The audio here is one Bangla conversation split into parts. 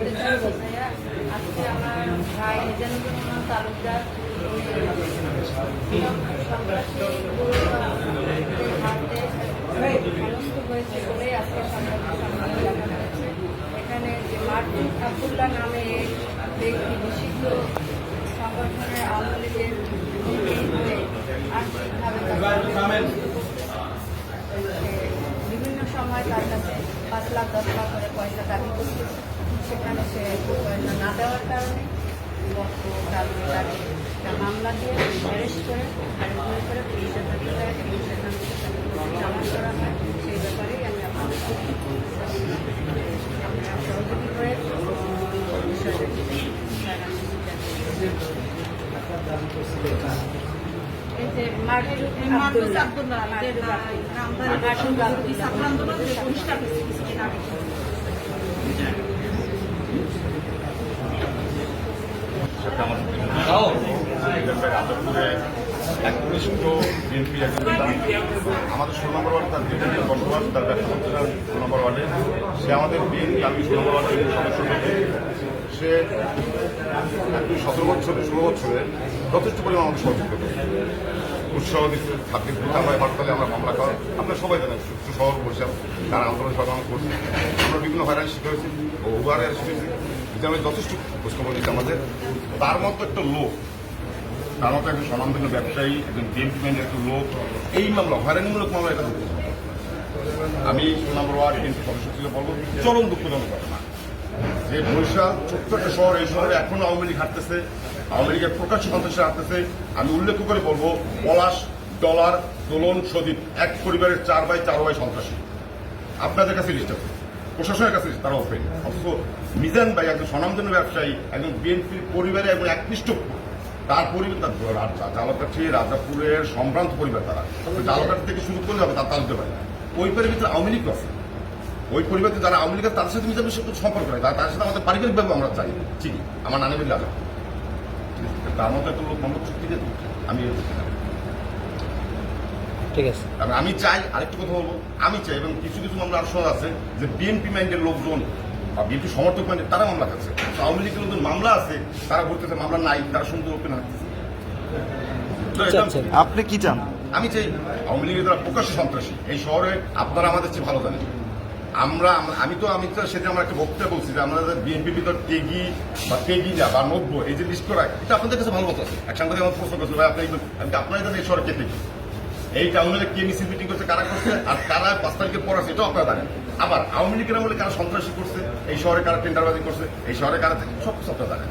আজকে আমার ভাই রহমান তালুকদার হেনস্থ হয়েছে বলেই আজকে এখানে যে মার্টিন আবদুল্লাহ নামে ব্যক্তি নিষিদ্ধ সংগঠনের আওয়ামী লীগের মন্ত্রী হয়ে আর্থিকভাবে তাকে বিভিন্ন সময় তার কাছে পাঁচ লাখ দশ লাখ করে পয়সা দাবি করছে সেখানে সে পয়সা না দেওয়ার কারণে গতকালকে তাকে একটা মামলা দিয়ে অ্যারেস্ট করে অ্যারেস্ট করে পুলিশের হাতে দেয় এবং সেখান থেকে করা হয় সেই ব্যাপারেই আমি আপনাদের সহযোগী করে বিষয়টা এই যে মাহফুজ আব্দুল্লাহ ব্যক্তি ছাত্র আন্দোলন যে বহিষ্কার হয়েছে কিছুদিন আগে সাথে আমার এক ঘনিষ্ঠ বিএনপি একজন আমাদের ষোলো নম্বর ওয়ার্ড তার দীর্ঘদিন বসবাস, তার ব্যবসা ষোলো নম্বর ওয়ার্ডে। সে আমাদের বিএনপি, আমি ষোলো নম্বর ওয়ার্ডের সদস্য থেকে সে একটি সতেরো বছরে ষোলো বছরে যথেষ্ট পরিমাণ আমাদের সহযোগিতা করেছে উৎসাহ দিচ্ছে ছাত্রীর বিদ্যালয় হরতালে আমরা মামলা করা আপনারা সবাই জানেন সুস্থ শহর বসে তারা আন্দোলন সংগ্রাম করছে আমরা বিভিন্ন হয়রানি শিখে হয়েছি ও শিখেছি বিদ্যালয়ে যথেষ্ট খোঁজখবর দিচ্ছে আমাদের, তার মতো একটা লোক, তার মতো একজন স্বনামধন্য ব্যবসায়ী, একজন বিএনপি ম্যানের একটা লোক, এই মামলা, হয়রানিমূলক মামলা এটা হবে। আমি নম্বর ওয়ার্ড বিএনপি বলব, চরম দুঃখজনক ঘটনা। যে বরিশাল ছোট্ট একটা শহর, এই শহরে এখনও আওয়ামী লীগ হাঁটতেছে আওয়ামী লীগের প্রকাশ্য সন্ত্রাসী হাঁটতেছে আমি উল্লেখ করে বলব, পলাশ, ডলার, দোলন, সদীপ, এক পরিবারের চার ভাই চার ভাই সন্ত্রাসী। আপনাদের কাছে লিস্ট আছে। প্রশাসনের কাছে তারা ওপেন অথচ মিজান ভাই একজন স্বনামধন্য ব্যবসায়ী, একজন বিএনপির পরিবারে একজন একনিষ্ঠ তার পরিবার, তার জালকাঠি রাজাপুরের সম্ভ্রান্ত পরিবার তারা। জালকাঠি থেকে শুরু করলে হবে, তার তালতে পারে ওই পরিবারের ভিতরে আওয়ামী লীগ আছে। ওই পরিবারকে যারা আওয়ামী লীগের, তাদের সাথে মিজানের সাথে সম্পর্ক হয় তার সাথে আমাদের পারিবারিকভাবে আমরা চাই। চিনি আমার নানি রাজা তার মতো একটা লোক দিয়ে আমি। ঠিক আছে। আমি চাই আরেকটু কথা বলব আমি চাই এবং কিছু কিছু মামলা আর আছে যে বিএনপি মাইন্ডের লোকজন বা বিএনপি সমর্থক মাইন্ডের তারা মামলা খাচ্ছে। আওয়ামী লীগের মামলা আছে তারা বলতেছে মামলা নাই তারা সুন্দর ওপেন হাঁটতেছে এটা- চাচ্ছেন। আপনি কি চান? আমি চাই আওয়ামী লীগের যারা প্রকাশ্য সন্ত্রাসী এই শহরে আপনারা আমাদের চেয়ে ভালো জানেন। আমরা আমি তো আমি তো সেটা আমার একটা বক্তব্য বলছি যে আমাদের বিএনপি ভিতর টেগি বা টেগিনা বা নব্য এই যে লিস্ট করা এটা আপনাদের কাছে ভালো কথা। আছে এক সাংবাদিক আমার প্রশ্ন করছে ভাই আপনি আপনার জানেন এই শহরে কে টেগি? এই টাউনে কে মিছিল মিটিং করছে, কারা করছে, আর কারা পাঁচ তারিখে পর আছে এটাও আপনারা আবার আওয়ামী লীগের আমলে কারা সন্ত্রাসী করছে, এই শহরে কারা টেন্ডারবাজি করছে, এই শহরে কারা সব কিছু আপনারা জানেন।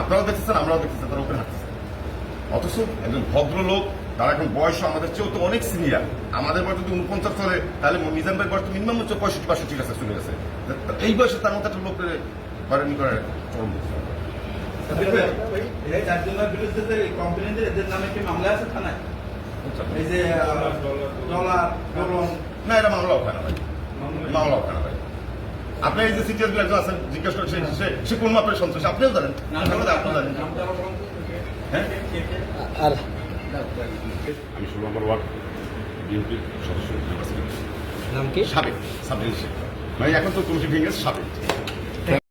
আপনারাও দেখতেছেন, আমরাও দেখতেছেন, তারা ওপেন হাঁটতেছে। অথচ একজন ভদ্রলোক, তারা এখন বয়স আমাদের চেয়েও তো অনেক সিনিয়র আমাদের বয়স যদি উনপঞ্চাশ চলে তাহলে মিজান ভাই বয়স তো মিনিমাম হচ্ছে পঁয়ষট্টি, বাষট্টি কাছে চলে গেছে। এই বয়সে তার মতো একটা লোকের হয়রানি করার চরম বিরুদ্ধে কোম্পানিদের এদের নামে কি মামলা আছে থানায়? এই যে ডলার ডলন না এটা মামলা ওখানে ভাই। মামলা ওখানে ভাই। আপনি এই যে সিটিএসগুলো একজন আছেন জিজ্ঞেস করছেন সে- সে কোন মাপের সন্ত্রাসী? আপনিও জানেন? আপনিও জানেন। হ্যাঁ? আর আমি ষোলো নম্বর ওয়ার্ড বিএনপির সদস্য। নাম কি? সাবেক সাবেক। মানে এখন তো কমিটি ভেঙে সাবেক।